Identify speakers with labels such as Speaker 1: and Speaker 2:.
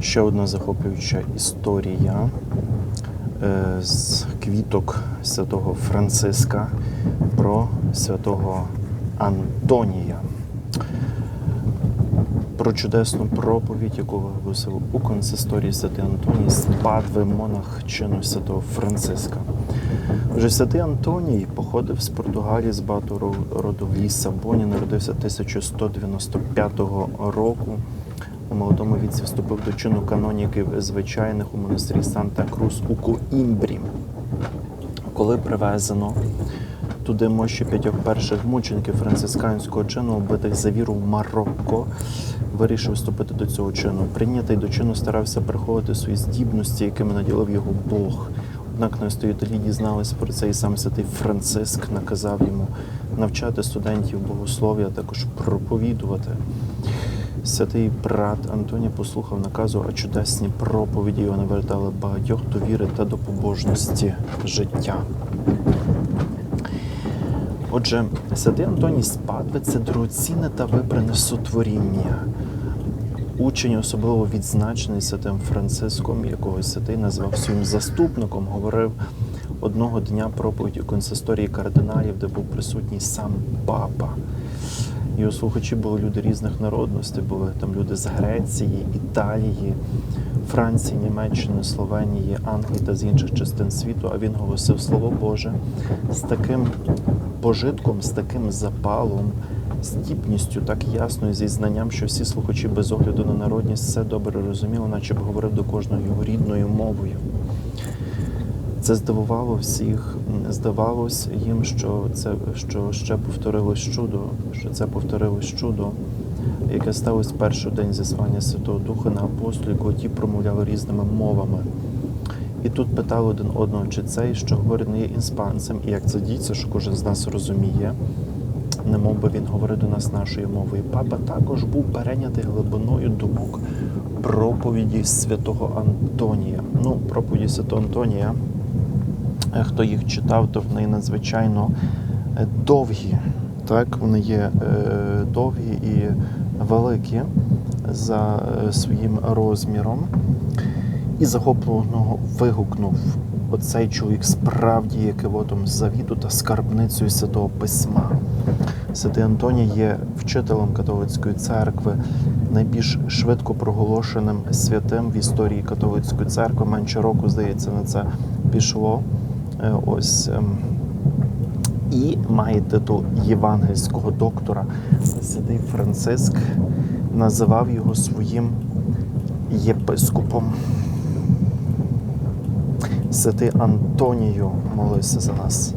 Speaker 1: Ще одна захоплююча історія е, з квіток святого Франциска про святого Антонія. Про чудесну проповідь, яку виголосив у консисторії Святий Антоній з Падви монах чину святого Франциска. Вже святий Антоній походив з Португалії з багато роду в Лісабоні, народився 1195 року. У молодому віці вступив до чину каноніків звичайних у монастирі Санта Крус у Коімбрі. Коли привезено туди мощі п'ятьох перших мучеників францисканського чину, убитих за віру в Марокко, вирішив вступити до цього чину. Прийнятий до чину старався приховувати свої здібності, якими наділив його Бог. Однак настоятелі дізналися про це, і сам святий Франциск наказав йому навчати студентів богослов'я, також проповідувати. Святий брат Антоній послухав наказу, а чудесні проповіді його навертали багатьох до віри та до побожності життя. Отже, святий Антоній Спадви це дорогоцінне та вибране сотворіння. Учень особливо відзначений святим Франциском, якого святий назвав своїм заступником, говорив одного дня проповідь у консисторії кардиналів, де був присутній сам папа. Його слухачі були люди різних народностей, були там люди з Греції, Італії, Франції, Німеччини, Словенії, Англії та з інших частин світу. А він голосив Слово Боже з таким пожитком, з таким запалом, здібністю, так ясною, зі знанням, що всі слухачі без огляду на народність все добре розуміли, наче б говорив до кожного його рідною мовою. Це здивувало всіх. Здавалось їм, що це що ще повторилось чудо, що це повторилось чудо, яке сталося перший день зіслання Святого Духа на апостолів, коли ті промовляли різними мовами. І тут питали один одного, чи цей, що говорить, не є іспанцем, і як це діється, що кожен з нас розуміє, не мов би він говорить до нас нашою мовою. Папа також був перейнятий глибиною думок проповіді святого Антонія. Ну, проповіді святого Антонія хто їх читав, то вони надзвичайно е, довгі. Так, вони є е, довгі і великі за е, своїм розміром. І захоплено вигукнув оцей чоловік справді є кивотом завіту та скарбницею Святого Письма. Святий Антоній є вчителем католицької церкви, найбільш швидко проголошеним святим в історії католицької церкви. Менше року, здається, на це пішло. Ось ем, і має титул євангельського доктора. Святий Франциск називав його своїм єпископом. Святий Антонію, молився за нас.